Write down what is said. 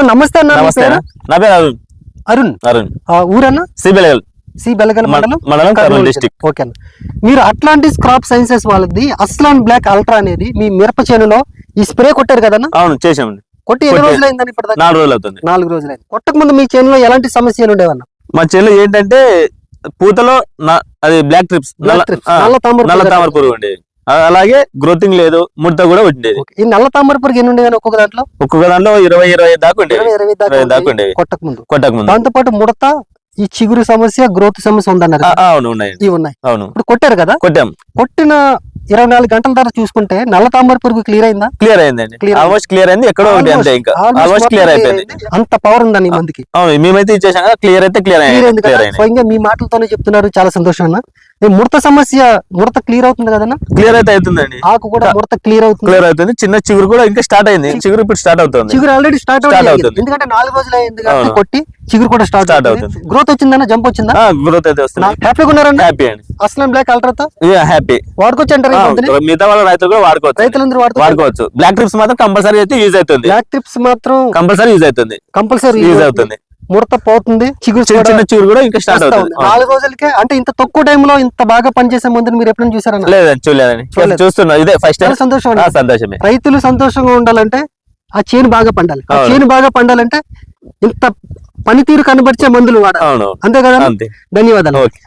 నమస్తే అన్న నమస్తే. నా పేరు అరుణ్. అరుణ్? అరుణ్. ఆ, ఊరన్న? సి బెలగల్. మన- మండలం? మండలం కర్నూలు జిల్లా. ఓకే అన్న. మీరు అట్లాంటిస్ క్రాప్ సైన్సెస్ వాళ్ళది అస్లాన్ బ్లాక్ అల్ట్రా అనేది మీ మిరప చేనులో ఈ స్ప్రే కొట్టారు కదన్న అవును చేసామండి కొట్టి ఎన్ని రోజులు అయిందని ఇప్పటిదాకా? నాలుగు రోజులు అవుతుంది. నాలుగు రోజులైంది. కొట్టక ముందు మీ చేనులో ఎలాంటి సమస్యలు ఉండేవన్న? మా చెల్లి ఏంటంటే పూతలో అది బ్లాక్ ట్రిప్స్. నల్ల తామర పురుగు ఉండేది. ఆ- అలాగే గ్రోతింగ్ లేదు ముడత కూడా ఉండేది. ఈ నల్ల తామర పురుగు ఎన్ని ఉండేవి ఒక్కొక్క దాంట్లో? ఒక్కొక్క దాంట్లో ఇరవై ఇరవై దాకా ఉండేది. ఇరవై దాకా ఉండేవి. కొట్టక ముందు. కొట్టక ముందు. దాంతో పాటు ముడత ఈ చిగురు సమస్య గ్రోత్ సమస్య ఉందన్నారు అవును ఉన్నాయండి ఇవి ఉన్నాయి. అవును. ఇప్పుడు కొట్టారు కదా? కొట్టాం. కొట్టిన ఇరవై నాలుగు గంటల తర్వాత చూసుకుంటే నల్ల తామర పురుగు క్లియర్ అయిందా? క్లియర్ అయిందండి. ఆల్మోస్ట్ క్లియర్ అయింది. ఎక్కడో అంతే ఇంకా. ఆల్మోస్ట్ క్లియర్ అయిపోయింది. అంత పవర్ ఉందని ఈ మందికి? అవును మేమైతే ఇచ్చేసాం క్లియర్ అయితే క్లియర్ అయింది. స్వయంగా మీ మాటలతోనే చెప్తున్నారు చాలా సంతోషం అన్న. ముడత సమస్య ముడత క్లియర్ అవుతుంది కదన్నా క్లియర్ అయితే అవుతుందండి. ఆకు కూడా ముడత క్లియర్ అవుతుంది. క్లియర్ అవుతుంది. చిన్న చిగురు కూడా ఇంకా స్టార్ట్ అయింది. చిగురు ఇప్పుడు స్టార్ట్ అవుతుంది. చిగురు ఆల్రెడీ స్టార్ట్ అవుతుంది. ఎందుకంటే నాలుగు రోజులు అయింది కాబట్టి. కొట్టి చిగురు కూడా స్టార్ట్ Start అవుతుంది. గ్రోత్ వచ్చిందన్న? జంప్ వచ్చిందా? గ్రోత్ అయితే వస్తుంది. హ్యాపీగా ఉన్నారండి? హ్యాపీ అండి. అస్లం బ్లాక్ అల్ట్రాతో హ్యాపీ వాడుకోవచ్చు అంటారు? మిగతా వాళ్ళ రైతులు కూడా వాడుకోవచ్చు. రైతులందరూ వాడుకోవచ్చు? వాడుకోవచ్చు. బ్లాక్ ట్రిప్స్ మాత్రం కంపల్సరీ అయితే యూజ్ అవుతుంది. బ్లాక్ టిప్స్ మాత్రం కంపల్సరీ యూజ్ అవుతుంది. కంపల్సరీ యూజ్ అవుతుంది. ముడత పోతుంది చిగురు చిన్న చిగురు కూడా ఇంకా స్టార్ట్ అవుతుంది. నాలుగు రోజులకే అంటే ఇంత తక్కువ టైంలో ఇంత బాగా పనిచేసే మందుని మీరు ఎప్పుడైనా చూసారన్న లేదండి చూడలేదండి. చూడలేదు. చూస్తున్నా. ఇదే ఫస్ట్ చాలా సంతోషం. సంతోషమే. రైతులు సంతోషంగా ఉండాలంటే ఆ చేను బాగా పండాలి. ఆ. చేను బాగా పండాలంటే ఇంత పనితీరు కనబరిచే మందులు వాడాలి. అంతే కదా? ధన్యవాదాలు. ఓకే.